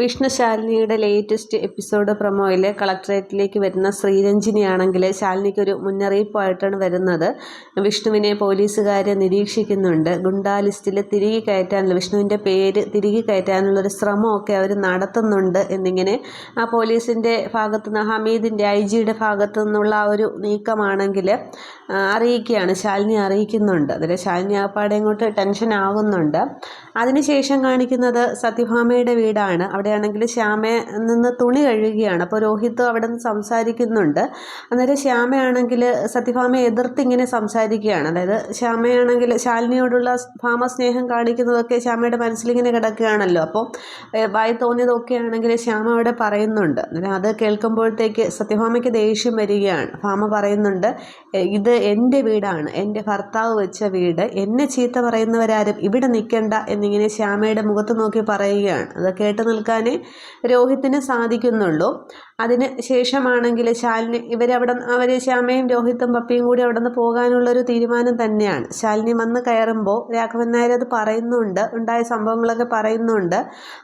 വിഷ്ണു ശാലിനിയുടെ latest episode പ്രൊമോയിൽ കളക്ടറേറ്റിലേക്ക് വരുന്ന ശ്രീരഞ്ജിനിയാണെങ്കിൽ ശാലിനിക്കൊരു മുന്നറിയിപ്പായിട്ടാണ് വരുന്നത്. വിഷ്ണുവിനെ പോലീസുകാർ നിരീക്ഷിക്കുന്നുണ്ട്. ഗുണ്ടാ ലിസ്റ്റിൽ തിരികെ കയറ്റാനുള്ള വിഷ്ണുവിന്റെ പേര് തിരികെ കയറ്റാനുള്ളൊരു ശ്രമമൊക്കെ അവർ നടത്തുന്നുണ്ട് എന്നിങ്ങനെ ആ പോലീസിന്റെ ഭാഗത്തു നിന്ന് ഹമീദിന്റെ ഐ ജിയുടെ ഭാഗത്തു നിന്നുള്ള ആ ഒരു നീക്കമാണെങ്കിൽ അറിയിക്കുകയാണ്. ശാലിനി അറിയിക്കുന്നുണ്ട്. അതിൽ ശാലിനി ആപ്പാടെ ഇങ്ങോട്ട് ടെൻഷൻ ആകുന്നുണ്ട് അതിനുശേഷം കാണിക്കുന്നത് സത്യഭാമയുടെ വീടാണ്. അവിടെയാണെങ്കിൽ ശ്യാമയെ നിന്ന് തുണി കഴുകുകയാണ് അപ്പോൾ രോഹിത് അവിടെ നിന്ന് സംസാരിക്കുന്നുണ്ട്. അന്നേരം ശ്യാമയാണെങ്കിൽ സത്യഭാമയെ എതിർത്ത് ഇങ്ങനെ സംസാരിക്കുകയാണ്. അതായത് ശ്യാമയാണെങ്കിൽ ശാലിനിയോടുള്ള ഭാമ സ്നേഹം കാണിക്കുന്നതൊക്കെ ശ്യാമയുടെ മനസ്സിലിങ്ങനെ കിടക്കുകയാണല്ലോ. അപ്പോൾ വായി തോന്നിയതൊക്കെ ആണെങ്കിൽ ശ്യാമ അവിടെ പറയുന്നുണ്ട്. അന്നേരം അത് കേൾക്കുമ്പോഴത്തേക്ക് സത്യഭാമയ്ക്ക് ദേഷ്യം വരികയാണ്. ഭാമ പറയുന്നുണ്ട് ഇത് എന്റെ വീടാണ്. എന്റെ ഭർത്താവ് വെച്ച വീട്. എന്നെ ചീത്ത പറയുന്നവരാരും ഇവിടെ നിൽക്കണ്ട എന്നിങ്ങനെ ശ്യാമയുടെ മുഖത്ത് നോക്കി പറയുകയാണ്. അത് കേട്ട് നിൽക്കാൻ രോഹിത്തിന് സാധിക്കുന്നുള്ളൂ. അതിന് ശേഷമാണെങ്കിൽ ശാലിനി ഇവരവിടെ അവർ ശ്യാമയും രോഹിത്തും പപ്പിയും കൂടി അവിടെ നിന്ന് പോകാനുള്ളൊരു തീരുമാനം തന്നെയാണ്. ശാലിനി വന്ന് കയറുമ്പോൾ രാഘവൻ നായർ അത് പറയുന്നുണ്ട് ഉണ്ടായ സംഭവങ്ങളൊക്കെ പറയുന്നുണ്ട്.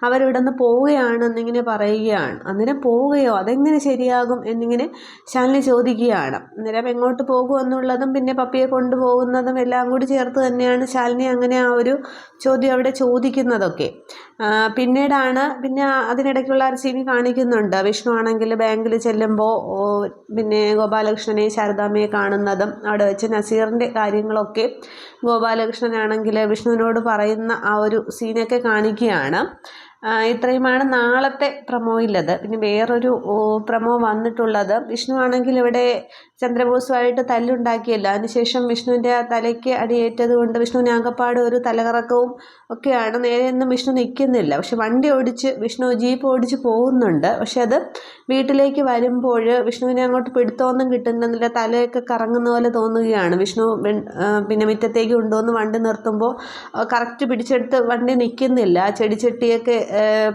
അവരിവിടെ നിന്ന് പോവുകയാണെന്നിങ്ങനെ പറയുകയാണ്. അന്നേരം പോവുകയോ അതെങ്ങനെ ശരിയാകും എന്നിങ്ങനെ ശാലിനി ചോദിക്കുകയാണ്. അന്നേരം എങ്ങോട്ട് പോകുമെന്നുള്ളതും പിന്നെ പപ്പിയെ കൊണ്ടുപോകുന്നതും എല്ലാം കൂടി ചേർത്ത് തന്നെയാണ് ശാലിനി അങ്ങനെ ആ ഒരു ചോദ്യം അവിടെ ചോദിക്കുന്നതൊക്കെ. പിന്നീടാണ് പിന്നെ അതിനിടയ്ക്കുള്ള ഒരു സീനി കാണിക്കുന്നുണ്ട്. വിഷ്ണു ആണെങ്കിൽ ബാങ്കിൽ ചെല്ലുമ്പോൾ പിന്നെ ഗോപാലകൃഷ്ണനെ ശാരദാമ്മയെ കാണുന്നതും അവിടെ വെച്ച് നസീറിന്റെ കാര്യങ്ങളൊക്കെ ഗോപാലകൃഷ്ണനാണെങ്കിൽ വിഷ്ണുവിനോട് പറയുന്ന ആ ഒരു സീനൊക്കെ കാണിക്കുകയാണ്. ഇത്രയുമാണ് നാളത്തെ പ്രമോയിലത്. പിന്നെ വേറൊരു പ്രമോ വന്നിട്ടുള്ളത്. വിഷ്ണു ആണെങ്കിൽ ഇവിടെ ചന്ദ്രബോസുമായിട്ട് തല്ലുണ്ടാക്കിയല്ലോ. അതിനുശേഷം വിഷ്ണുവിന്റെ ആ തലയ്ക്ക് അടിയേറ്റത് കൊണ്ട് വിഷ്ണുവിന് ആകപ്പാട് ഒരു തലകറക്കവും ഒക്കെയാണ്. നേരെയൊന്നും വിഷ്ണു നിൽക്കുന്നില്ല. പക്ഷെ വണ്ടി ഓടിച്ച് വിഷ്ണു ജീപ്പ് ഓടിച്ച് പോകുന്നുണ്ട്. പക്ഷെ അത് വീട്ടിലേക്ക് വരുമ്പോൾ വിഷ്ണുവിനെ അങ്ങോട്ട് പിടുത്തമൊന്നും കിട്ടുന്നില്ല. തലയൊക്കെ കറങ്ങുന്ന പോലെ തോന്നുകയാണ്. വിഷ്ണു പിന്നെ മുറ്റത്തേക്ക് കൊണ്ടുവന്ന് വണ്ടി നിർത്തുമ്പോൾ കറക്റ്റ് പിടിച്ചെടുത്ത് വണ്ടി നിൽക്കുന്നില്ല. ചെടിച്ചട്ടിയൊക്കെ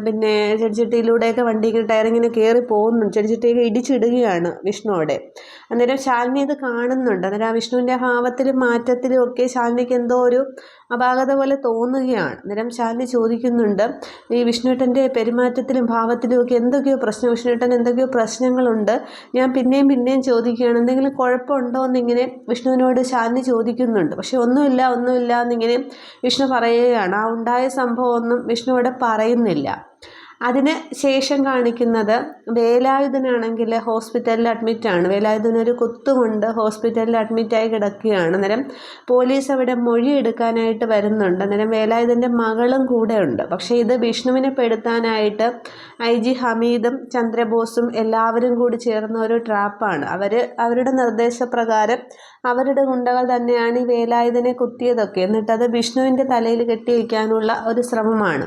പിന്നെ ചെടിച്ചട്ടിയിലൂടെയൊക്കെ വണ്ടി ടയറിങ്ങനെ കയറി പോകുന്നു. ചെടിച്ചട്ടിയൊക്കെ ഇടിച്ചിടുകയാണ് വിഷ്ണുവോടെ അന്നേരം ശാലിനി ഇത് കാണുന്നുണ്ട്. അന്നേരം ആ വിഷ്ണുവിന്റെ ഭാവത്തിലും മാറ്റത്തിലും ഒക്കെ ശാലിനിക്ക് എന്തോ ഒരു അപാകത പോലെ തോന്നുകയാണ്. അന്നേരം ശാലിനി ചോദിക്കുന്നുണ്ട് ഈ വിഷ്ണുട്ടന്റെ പെരുമാറ്റത്തിലും ഭാവത്തിലും ഒക്കെ എന്തൊക്കെയോ പ്രശ്നം? വിഷ്ണുട്ടൻ എന്തൊക്കെയോ പ്രശ്നങ്ങളുണ്ട്? ഞാൻ പിന്നെയും പിന്നെയും ചോദിക്കുകയാണ് എന്തെങ്കിലും കുഴപ്പമുണ്ടോ? എന്നിങ്ങനെ വിഷ്ണുവിനോട് ശാലിനി ചോദിക്കുന്നുണ്ട്. പക്ഷെ ഒന്നുമില്ല ഒന്നുമില്ല എന്നിങ്ങനെ വിഷ്ണു പറയുകയാണ്. ആ ഉണ്ടായ സംഭവമൊന്നും വിഷ്ണു അവിടെ പറയുന്നില്ല അതിന് ശേഷം കാണിക്കുന്നത് വേലായുധനാണെങ്കിൽ ഹോസ്പിറ്റലിൽ അഡ്മിറ്റാണ് വേലായുധനൊരു കുത്തുകൊണ്ട് ഹോസ്പിറ്റലിൽ അഡ്മിറ്റായി കിടക്കുകയാണ്. അന്നേരം പോലീസ് അവിടെ മൊഴി എടുക്കാനായിട്ട് വരുന്നുണ്ട്. അന്നേരം വേലായുധന്റെ മകളും കൂടെ ഉണ്ട്. പക്ഷേ ഇത് വിഷ്ണുവിനെ പെടുത്താനായിട്ട് ഐ ജി ഹമീദും ചന്ദ്രബോസും എല്ലാവരും കൂടി ചേർന്ന ഒരു ട്രാപ്പാണ്. അവർ അവരുടെ നിർദ്ദേശപ്രകാരം അവരുടെ ഗുണ്ടകൾ തന്നെയാണ് ഈ വേലായുധനെ കുത്തിയതൊക്കെ. എന്നിട്ടത് വിഷ്ണുവിന്റെ തലയിൽ കെട്ടി വയ്ക്കാനുള്ള ഒരു ശ്രമമാണ്.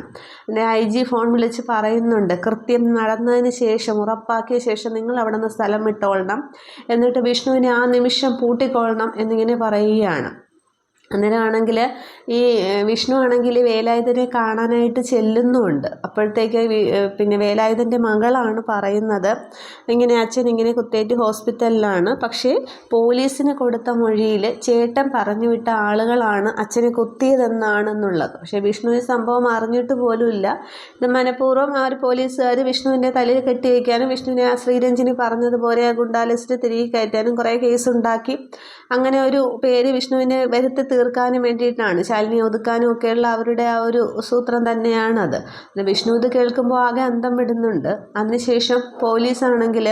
ഐ ജി ഫോൺ വിളിച്ച് പറയുന്നുണ്ട് കൃത്യം നടന്നതിന് ശേഷം ഉറപ്പാക്കിയ ശേഷം നിങ്ങൾ അവിടെ നിന്ന് സ്ഥലം വിട്ടോളണം. എന്നിട്ട് വിഷ്ണുവിനെ ആ നിമിഷം പൂട്ടിക്കൊള്ളണം എന്നിങ്ങനെ പറയുകയാണ്. അന്നേരമാണെങ്കിൽ ഈ വിഷ്ണു ആണെങ്കിൽ വേലായുധനെ കാണാനായിട്ട് ചെല്ലുന്നുമുണ്ട് അപ്പോഴത്തേക്ക് പിന്നെ വേലായുധന്റെ മകളാണ് പറയുന്നത്. ഇങ്ങനെ അച്ഛൻ ഇങ്ങനെ കുത്തേറ്റ് ഹോസ്പിറ്റലിലാണ്. പക്ഷേ പോലീസിന് കൊടുത്ത മൊഴിയിൽ ചേട്ടൻ പറഞ്ഞു വിട്ട ആളുകളാണ് അച്ഛനെ കുത്തിയതെന്നാണെന്നുള്ളത്. പക്ഷേ വിഷ്ണു ഈ സംഭവം അറിഞ്ഞിട്ട് പോലുമില്ല. ഇത് മനഃപൂർവം ആ ഒരു പോലീസുകാർ വിഷ്ണുവിന്റെ തലയിൽ കെട്ടിവെക്കാനും വിഷ്ണുവിനെ ആ ശ്രീരഞ്ജിനി പറഞ്ഞതുപോലെ ഗുണ്ടാലിസ്റ്റ് തിരികെ കയറ്റാനും കുറേ കേസ് ഉണ്ടാക്കി അങ്ങനെ ഒരു പേര് വിഷ്ണുവിനെ വരുത്തി തീർക്കാനും വേണ്ടിയിട്ടാണ്. ശാലിനി ഒതുക്കാനും ഒക്കെയുള്ള അവരുടെ ആ ഒരു സൂത്രം തന്നെയാണത്. വിഷ്ണു ഇത് കേൾക്കുമ്പോൾ ആകെ അന്തം വിടുന്നുണ്ട്. അതിനുശേഷം പോലീസാണെങ്കിൽ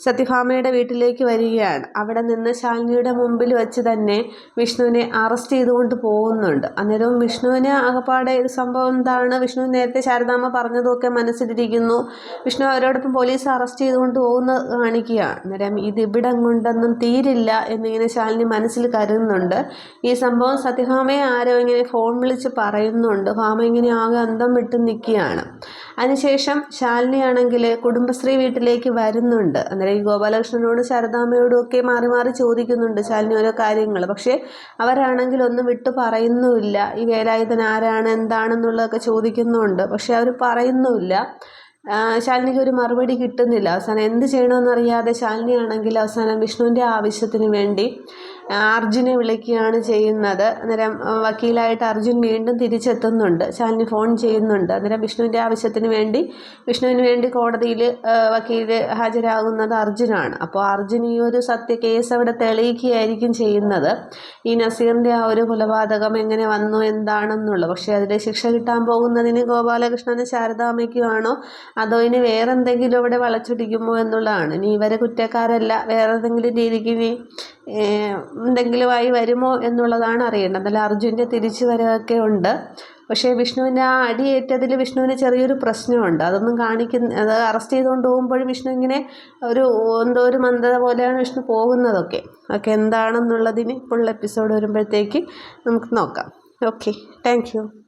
സത്യഭാമയുടെ വീട്ടിലേക്ക് വരികയാണ്. അവിടെ നിന്ന് ശാലിനിയുടെ മുമ്പിൽ വെച്ച് തന്നെ വിഷ്ണുവിനെ അറസ്റ്റ് ചെയ്തുകൊണ്ട് പോകുന്നുണ്ട്. അന്നേരവും വിഷ്ണുവിന് ആകപ്പാടെ ഒരു സംഭവം എന്താണ്? വിഷ്ണു നേരത്തെ ശാരദാമ്മ പറഞ്ഞതൊക്കെ മനസ്സിലിരിക്കുന്നു. വിഷ്ണു അവരോടൊപ്പം പോലീസ് അറസ്റ്റ് ചെയ്തുകൊണ്ട് പോകുന്ന കാണിക്കുകയാണ്. അന്നേരം ഇത് ഇവിടെ കൊണ്ടൊന്നും തീരില്ല എന്നിങ്ങനെ ശാലിനി മനസ്സിൽ കരുതുന്നുണ്ട്. ഈ സംഭവം സത്യഭാമയെ ആരോ ഇങ്ങനെ ഫോൺ വിളിച്ച് പറയുന്നുണ്ട്. ഭാമ ഇങ്ങനെ ആകെ അന്തം വിട്ട് നിൽക്കുകയാണ്. അതിനുശേഷം ശാലിനി ആണെങ്കിൽ കുടുംബശ്രീ വീട്ടിലേക്ക് വരുന്നുണ്ട്. അന്നേരം ഈ ഗോപാലകൃഷ്ണനോട് ശാരദാമ്മയോടും ഒക്കെ മാറി മാറി ചോദിക്കുന്നുണ്ട് ശാലിനി ഓരോ കാര്യങ്ങൾ പക്ഷേ അവരാണെങ്കിൽ ഒന്നും വിട്ടു പറയുന്നുമില്ല. ഈ വേലായുധൻ ആരാണ് എന്താണെന്നുള്ളതൊക്കെ ചോദിക്കുന്നുണ്ട്. പക്ഷേ അവർ പറയുന്നുമില്ല. ശാലിനിക്ക് ഒരു മറുപടി കിട്ടുന്നില്ല. അവസാനം എന്ത് ചെയ്യണമെന്നറിയാതെ ശാലിനി ആണെങ്കിൽ അവസാനം വിഷ്ണുവിന്റെ ആവശ്യത്തിന് വേണ്ടി അർജുനെ വിളിക്കുകയാണ് ചെയ്യുന്നത്. അന്നേരം വക്കീലായിട്ട് അർജുൻ വീണ്ടും തിരിച്ചെത്തുന്നുണ്ട്. ശാലിനി ഫോൺ ചെയ്യുന്നുണ്ട്. അന്നേരം വിഷ്ണുവിന്റെ ആവശ്യത്തിന് വേണ്ടി വിഷ്ണുവിന് വേണ്ടി കോടതിയിൽ വക്കീൽ ഹാജരാകുന്നത് അർജുനാണ്. അപ്പോൾ അർജുൻ ഈ ഒരു സത്യ കേസ് അവിടെ തെളിയിക്കുകയായിരിക്കും ചെയ്യുന്നത്. ഈ നസീറിന്റെ ആ ഒരു കൊലപാതകം എങ്ങനെ വന്നു എന്താണെന്നുള്ളത്. പക്ഷേ അതിൽ ശിക്ഷ കിട്ടാൻ പോകുന്നതിന് ഗോപാലകൃഷ്ണന് ശാരദാമ്മയ്ക്കുമാണോ അതോ ഇനി വേറെ എന്തെങ്കിലും ഇവിടെ വളച്ചൊടിക്കുമോ എന്നുള്ളതാണ്. ഇനി ഇവരെ കുറ്റക്കാരല്ല വേറെ എന്തെങ്കിലും രീതിക്ക് ഇനി എന്തെങ്കിലുമായി വരുമോ എന്നുള്ളതാണ് അറിയേണ്ടത്. അല്ല അർജുന്റെ തിരിച്ചു വരവൊക്കെ ഉണ്ട്. പക്ഷേ വിഷ്ണുവിന്റെ ആ അടിയേറ്റതിൽ വിഷ്ണുവിന് ചെറിയൊരു പ്രശ്നമുണ്ട്. അതൊന്നും കാണിക്കുന്ന അത് അറസ്റ്റ് ചെയ്തുകൊണ്ട് പോകുമ്പോഴും വിഷ്ണു ഇങ്ങനെ ഒരു എന്തോ ഒരു മന്ദത പോലെയാണ് വിഷ്ണു പോകുന്നതൊക്കെ. അതൊക്കെ എന്താണെന്നുള്ളതിന് ഫുൾ എപ്പിസോഡ് വരുമ്പോഴത്തേക്ക് നമുക്ക് നോക്കാം. Okay thank